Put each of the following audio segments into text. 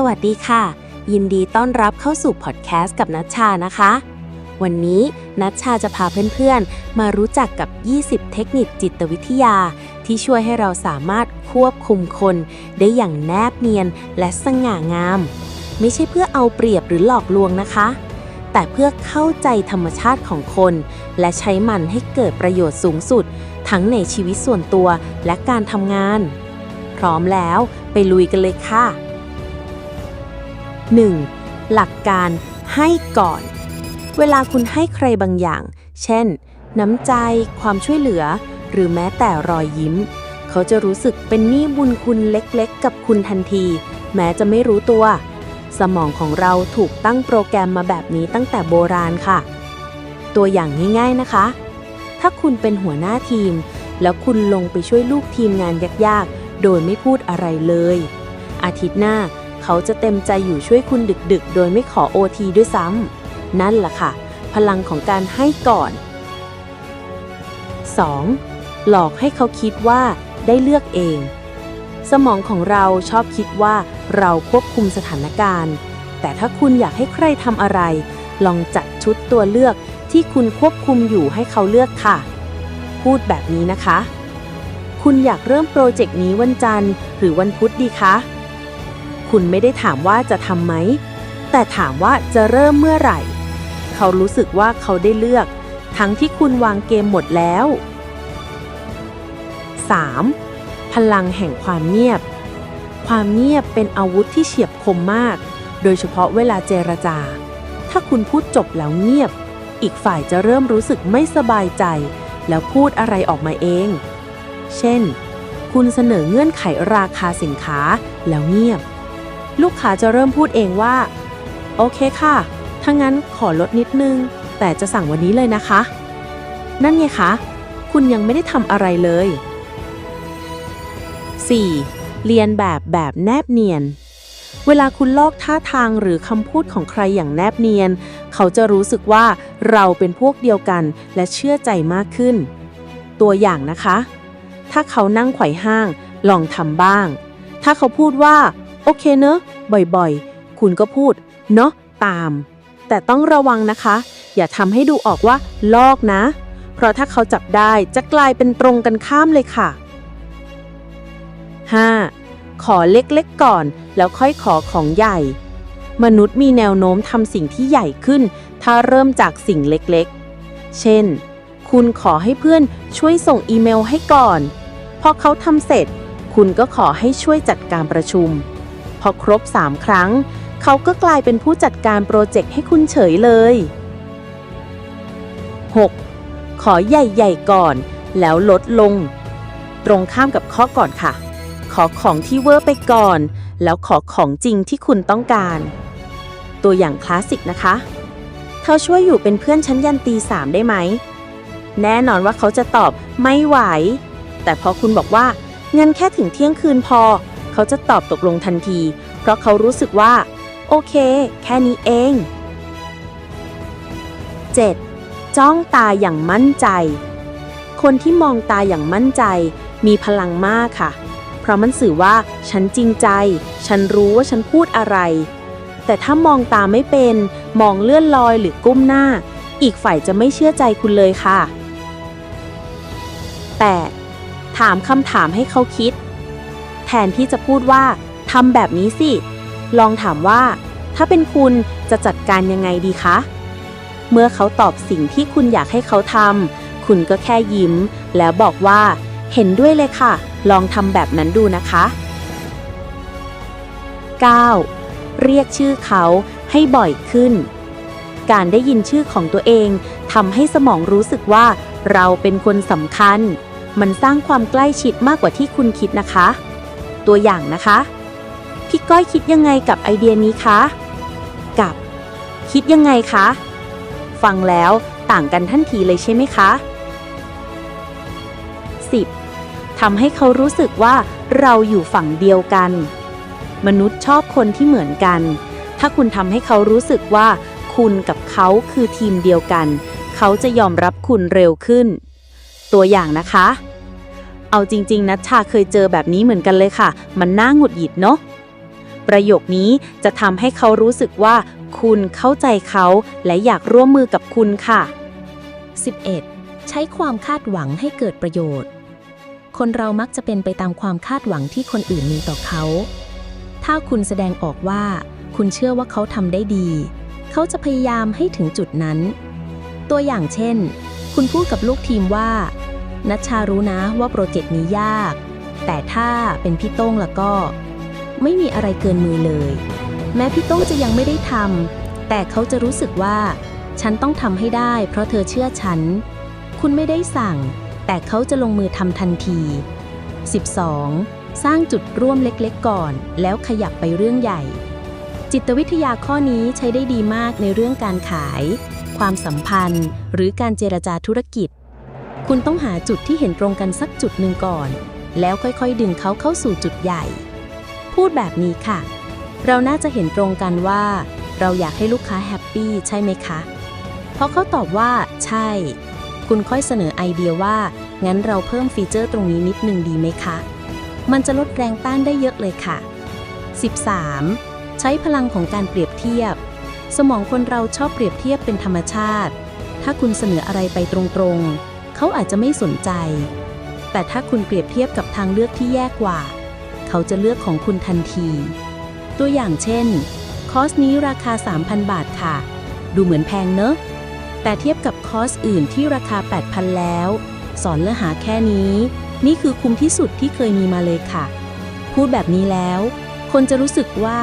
สวัสดีค่ะ ยินดีต้อนรับเข้าสู่พอดแคสต์กับนัชชานะคะ วันนี้นัชชาจะพาเพื่อนๆ มารู้จักกับ 20 เทคนิคจิตวิทยา ที่ช่วยให้เราสามารถควบคุมคน ได้อย่างแนบเนียนและสง่างาม ไม่ใช่เพื่อเอาเปรียบหรือหลอกลวงนะคะ แต่เพื่อเข้าใจธรรมชาติของคน และใช้มันให้เกิดประโยชน์สูงสุด ทั้งในชีวิตส่วนตัวและการทำงาน พร้อมแล้วไปลุยกันเลยค่ะ 1. หลักการให้ก่อน เวลาคุณให้ใครบางอย่าง เช่น น้ำใจ ความช่วยเหลือ หรือแม้แต่รอยยิ้ม เขาจะรู้สึกเป็นหนี้บุญคุณเล็กๆ กับคุณทันที แม้จะไม่รู้ตัว สมองของเราถูกตั้งโปรแกรมมาแบบนี้ตั้งแต่โบราณค่ะ ตัวอย่างง่ายๆนะคะ ถ้าคุณเป็นหัวหน้าทีม แล้วคุณลงไปช่วยลูกทีมงานยากๆ โดยไม่พูดอะไรเลย อาทิตย์หน้า เขาจะเต็มใจอยู่ช่วยคุณดึกๆ โดยไม่ขอโอทีด้วยซ้ำ นั่นแหละค่ะ พลังของการให้ก่อน 2. หลอกให้เขาคิดว่าได้เลือกเอง สมองของเราชอบคิดว่าเราควบคุมสถานการณ์ แต่ถ้าคุณอยากให้ใครทำอะไร ลองจัดชุดตัวเลือกที่คุณควบคุมอยู่ให้เขาเลือกค่ะ พูดแบบนี้นะคะ คุณอยากเริ่มโปรเจกต์นี้วันจันทร์หรือวันพุธดีคะ คุณไม่ได้ถามว่าจะทำไหม แต่ถามว่าจะเริ่มเมื่อไหร่ เขารู้สึกว่าเขาได้เลือก ทั้งที่คุณวางเกมหมดแล้ว 3. พลังแห่งความเงียบ ความเงียบเป็นอาวุธที่เฉียบคมมาก โดยเฉพาะเวลาเจรจา ถ้าคุณพูดจบแล้วเงียบ อีกฝ่ายจะเริ่มรู้สึกไม่สบายใจ แล้วพูดอะไรออกมาเอง เช่น คุณเสนอเงื่อนไขราคาสินค้าแล้วเงียบ ลูกค้าจะเริ่มพูดเองว่า โอเคค่ะ ถ้างั้นขอลดนิดนึง แต่จะสั่งวันนี้เลยนะคะ นั่นไงคะ คุณยังไม่ได้ทำอะไรเลย 4. เรียนแบบแบบแนบเนียน เวลาคุณลอกท่าทางหรือคำพูดของใครอย่างแนบเนียน เขาจะรู้สึกว่าเราเป็นพวกเดียวกันและเชื่อใจมากขึ้น ตัวอย่างนะคะ ถ้าเขานั่งไขว่ห้าง ลองทำบ้าง ถ้าเขาพูดว่า โอเคเนอะบ่อยๆ คุณก็พูด เนาะตาม แต่ต้องระวังนะคะ อย่าทำให้ดูออกว่า ลอกนะ เพราะถ้าเขาจับได้จะกลายเป็นตรงกันข้ามเลยค่ะ 5. ขอเล็กๆก่อน แล้วค่อยขอของใหญ่ มนุษย์มีแนวโน้มทำสิ่งที่ใหญ่ขึ้น ถ้าเริ่มจากสิ่งเล็กๆ เช่น คุณขอให้เพื่อนช่วยส่งอีเมลให้ก่อน พอเขาทำเสร็จ คุณก็ขอให้ช่วยจัดการประชุม พอครบ 3 ครั้ง เขาก็กลายเป็นผู้จัดการโปรเจกต์ให้คุณเฉยเลย 6. ขอใหญ่ๆก่อน แล้วลดลง ตรงข้ามกับข้อก่อนค่ะ ขอของที่เวอร์ไปก่อน แล้วขอของจริงที่คุณต้องการ ตัวอย่างคลาสสิกนะคะ เธอช่วยอยู่เป็นเพื่อนชั้นยันตีสามได้ไหม แน่นอนว่าเขาจะตอบไม่ไหว แต่พอคุณบอกว่างั้นแค่ถึงเที่ยงคืนพอ เขาจะตอบตกลงทันที เพราะเขารู้สึกว่า โอเค แค่นี้เอง 7. จ้องตาอย่างมั่นใจ คนที่มองตาอย่างมั่นใจ มีพลังมากค่ะ เพราะมันสื่อว่า ฉันจริงใจ ฉันรู้ว่าฉันพูดอะไร แต่ถ้ามองตาไม่เป็น มองเลื่อนลอยหรือก้มหน้า อีกฝ่ายจะไม่เชื่อใจคุณเลยค่ะ 8. ถามคำถามให้เขาคิด แทนที่จะพูดว่าทำแบบนี้สิ ลองถามว่า ถ้าเป็นคุณจะจัดการยังไงดีคะ เมื่อเขาตอบสิ่งที่คุณอยากให้เขาทำคุณก็แค่ยิ้ม แล้วบอกว่า เห็นด้วยเลยค่ะ ลองทำแบบนั้นดูนะคะ 9. เรียกชื่อเขาให้บ่อยขึ้น การได้ยินชื่อของตัวเองทำให้สมองรู้สึกว่า เราเป็นคนสำคัญ มันสร้างความใกล้ชิดมากกว่าที่คุณคิดนะคะ ตัวอย่างนะคะ พี่ก้อยคิดยังไงกับไอเดียนี้คะกับ คิดยังไงคะ ฟังแล้วต่างกันทันทีเลยใช่ไหมคะ 10. ทำให้เขารู้สึกว่าเราอยู่ฝั่งเดียวกัน มนุษย์ชอบคนที่เหมือนกัน ถ้าคุณทำให้เขารู้สึกว่า คุณกับเขาคือทีมเดียวกัน เขาจะยอมรับคุณเร็วขึ้น ตัวอย่างนะคะ เอาจริง ๆ นัชชาเคยเจอแบบนี้เหมือนกันเลยค่ะ มันน่าหงุดหงิดเนาะ ประโยคนี้จะทำให้เขารู้สึกว่า คุณเข้าใจเขาและอยากร่วมมือกับคุณค่ะ 11. ใช้ความคาดหวังให้เกิดประโยชน์ คนเรามักจะเป็นไปตามความคาดหวังที่คนอื่นมีต่อเขา ถ้าคุณแสดงออกว่า คุณเชื่อว่าเขาทำได้ดี เขาจะพยายามให้ถึงจุดนั้น ตัวอย่างเช่น คุณพูดกับลูกทีมว่า นัชชารู้นะว่าโปรเจกต์นี้ยาก แต่ถ้าเป็นพี่โต้งแล้วก็ ไม่มีอะไรเกินมือเลย แม้พี่โต้งจะยังไม่ได้ทำแต่เขาจะรู้สึกว่า ฉันต้องทำให้ได้ เพราะเธอเชื่อฉัน คุณไม่ได้สั่ง แต่เขาจะลงมือทำทันที 12. สร้างจุดร่วมเล็กๆก่อน แล้วขยับไปเรื่องใหญ่ จิตวิทยาข้อนี้ใช้ได้ดีมากในเรื่องการขาย ความสัมพันธ์ หรือการเจรจาธุรกิจ คุณต้องหาจุดที่เห็นตรงกันสักจุดหนึ่งก่อน แล้วค่อยๆ ดึงเขาเข้าสู่จุดใหญ่ พูดแบบนี้ค่ะ เราน่าจะเห็นตรงกันว่า เราอยากให้ลูกค้าแฮปปี้ใช่ไหมคะเพราะเขาตอบว่าใช่ คุณค่อยเสนอไอเดียว่า งั้นเราเพิ่มฟีเจอร์ตรงนี้นิดนึงดีไหมคะ มันจะลดแรงต้านได้เยอะเลยค่ะ 13. ใช้พลังของการเปรียบเทียบ สมองคนเราชอบเปรียบเทียบเป็นธรรมชาติ ถ้าคุณเสนออะไรไปตรงๆ เขาอาจจะไม่สนใจ แต่ถ้าคุณเปรียบเทียบกับทางเลือกที่แย่กว่า เขาจะเลือกของคุณทันที ตัวอย่างเช่น คอร์สนี้ราคา 3,000 บาทค่ะ ดูเหมือนแพงเนอะ แต่เทียบกับคอร์สอื่นที่ราคา 8,000 แล้ว สอนเนื้อหาแค่นี้ นี่คือคุ้มที่สุดที่เคยมีมาเลยค่ะ พูดแบบนี้แล้ว คนจะรู้สึกว่า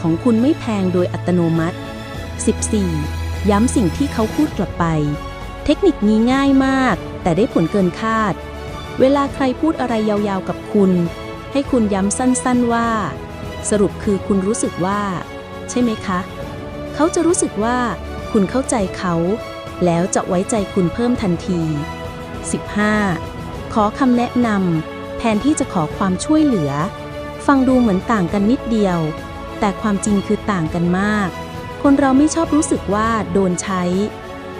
ของคุณไม่แพงโดยอัตโนมัติ 14. ย้ำสิ่งที่เขาพูดกลับไป เทคนิคนี้ง่ายมาก แต่ได้ผลเกินคาด เวลาใครพูดอะไรยาวๆกับคุณ ให้คุณย้ำสั้นๆว่า สรุปคือคุณรู้สึกว่า ใช่ไหมคะ เขาจะรู้สึกว่า คุณเข้าใจเขา แล้วจะไว้ใจคุณเพิ่มทันที 15. ขอคำแนะนำแทนที่จะขอความช่วยเหลือ ฟังดูเหมือนต่างกันนิดเดียว แต่ความจริงคือต่างกันมาก คนเราไม่ชอบรู้สึกว่าโดนใช้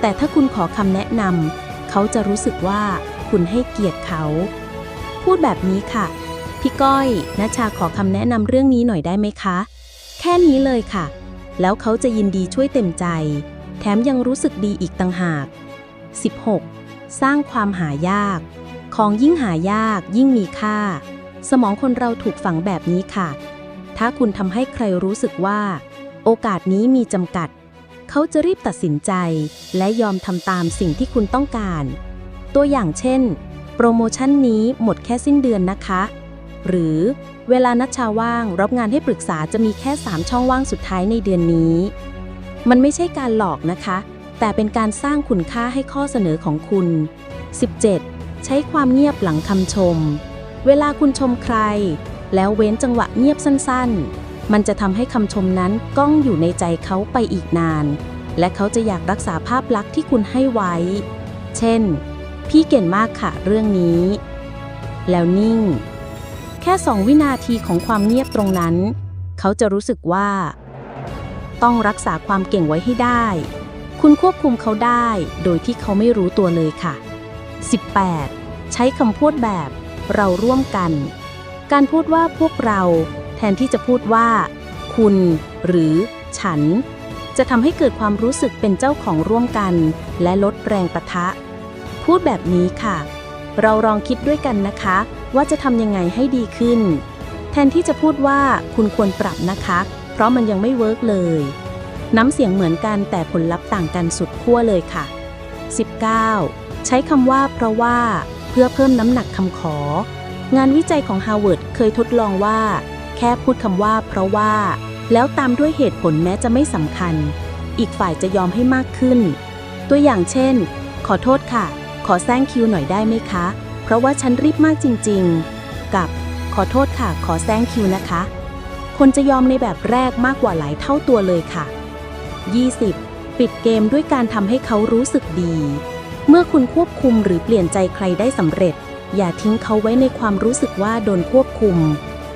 แต่ถ้าคุณขอคำแนะนำ เขาจะรู้สึกว่าคุณให้เกียรติเขา พูดแบบนี้ค่ะ พี่ก้อยนัชชาขอคำแนะนำเรื่องนี้หน่อยได้ไหมคะ แค่นี้เลยค่ะ แล้วเขาจะยินดีช่วยเต็มใจ แถมยังรู้สึกดีอีกต่างหาก 16. สร้างความหายาก ของยิ่งหายากยิ่งมีค่า สมองคนเราถูกฝังแบบนี้ค่ะ ถ้าคุณทำให้ใครรู้สึกว่า โอกาสนี้มีจำกัด เขาจะรีบตัดสินใจ และยอมทำตามสิ่งที่คุณต้องการ ตัวอย่างเช่น โปรโมชั่นนี้หมดแค่สิ้นเดือนนะคะ หรือเวลานัดชาว่างรับงานให้ปรึกษาจะมีแค่ 3 ช่องว่างสุดท้ายในเดือนนี้ มันไม่ใช่การหลอกนะคะ แต่เป็นการสร้างคุณค่าให้ข้อเสนอของคุณ 17. ใช้ความเงียบหลังคำชม เวลาคุณชมใคร แล้วเว้นจังหวะเงียบสั้นๆ มันจะทำให้คำชมนั้นก้องอยู่ในใจเขาไปอีกนาน และเขาจะอยากรักษาภาพลักษณ์ที่คุณให้ไว้ เช่น พี่เก่งมากค่ะเรื่องนี้ แล้วนิ่ง แค่สองวินาทีของความเงียบตรงนั้น เขาจะรู้สึกว่า ต้องรักษาความเก่งไว้ให้ได้ คุณควบคุมเขาได้โดยที่เขาไม่รู้ตัวเลยค่ะ 18. ใช้คำพูดแบบ เราร่วมกัน การพูดว่าพวกเรา แทนที่จะพูดว่า คุณ หรือ ฉัน จะทำให้เกิดความรู้สึกเป็นเจ้าของร่วมกัน และลดแรงปะทะ พูดแบบนี้ค่ะ เราลองคิดด้วยกันนะคะ ว่าจะทำยังไงให้ดีขึ้น แทนที่จะพูดว่าคุณควรปรับนะคะ เพราะมันยังไม่เวิร์กเลย น้ำเสียงเหมือนกันแต่ผลลัพธ์ต่างกันสุดขั้วเลยค่ะ 19. ใช้คำว่าเพราะว่า เพื่อเพิ่มน้ำหนักคำขอ งานวิจัยของ Harvard เคยทดลองว่า แค่พูดคำว่าเพราะว่า แล้วตามด้วยเหตุผลแม้จะไม่สำคัญ อีกฝ่ายจะยอมให้มากขึ้น ตัวอย่างเช่น ขอโทษค่ะ ขอแซงคิวหน่อยได้ไหมคะ เพราะว่าฉันรีบมากจริง ๆ กับ ขอโทษค่ะ ขอแซงคิวนะคะ คนจะยอมในแบบแรกมากกว่าหลายเท่าตัวเลยค่ะ 20. ปิดเกมด้วยการทำให้เขารู้สึกดี เมื่อคุณควบคุมหรือเปลี่ยนใจใครได้สำเร็จ อย่าทิ้งเขาไว้ในความรู้สึกว่าโดนควบคุม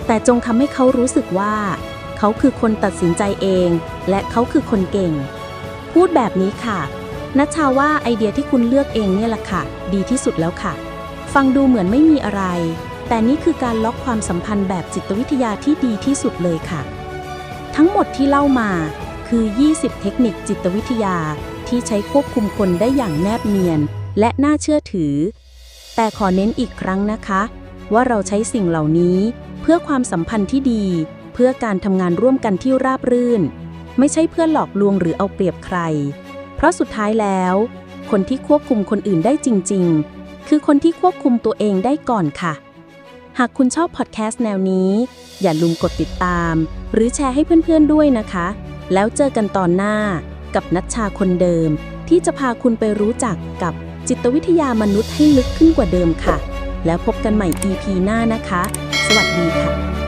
แต่จงทำให้เขารู้สึกว่า เขาคือคนตัดสินใจเอง และเขาคือคนเก่ง พูดแบบนี้ค่ะนัชชาว่าไอเดียที่คุณเลือกเองเนี่ยแหละค่ะ ดีที่สุดแล้วค่ะ ฟังดูเหมือนไม่มีอะไร แต่นี่คือการล็อกความสัมพันธ์แบบจิตวิทยาที่ดีที่สุดเลยค่ะ ทั้งหมดที่เล่ามาคือ 20 เทคนิคจิตวิทยาที่ใช้ควบคุมคนได้อย่างแนบเนียน และน่าเชื่อถือ แต่ขอเน้นอีกครั้งนะคะ ว่าเราใช้สิ่งเหล่านี้ เพื่อความสัมพันธ์ที่ดี เพื่อการทำงานร่วมกันที่ราบรื่น ไม่ใช่เพื่อหลอกลวงหรือเอาเปรียบใคร เพราะสุดท้ายแล้ว คนที่ควบคุมคนอื่นได้จริง ๆ คือคนที่ควบคุมตัวเองได้ก่อนค่ะ หากคุณชอบพอดแคสต์แนวนี้ อย่าลืมกดติดตาม หรือแชร์ให้เพื่อนๆด้วยนะคะ แล้วเจอกันตอนหน้ากับนัชชาคนเดิม ที่จะพาคุณไปรู้จักกับจิตวิทยามนุษย์ให้ลึกขึ้นกว่าเดิมค่ะ แล้วพบกันใหม่ EP หน้านะคะ สวัสดีค่ะ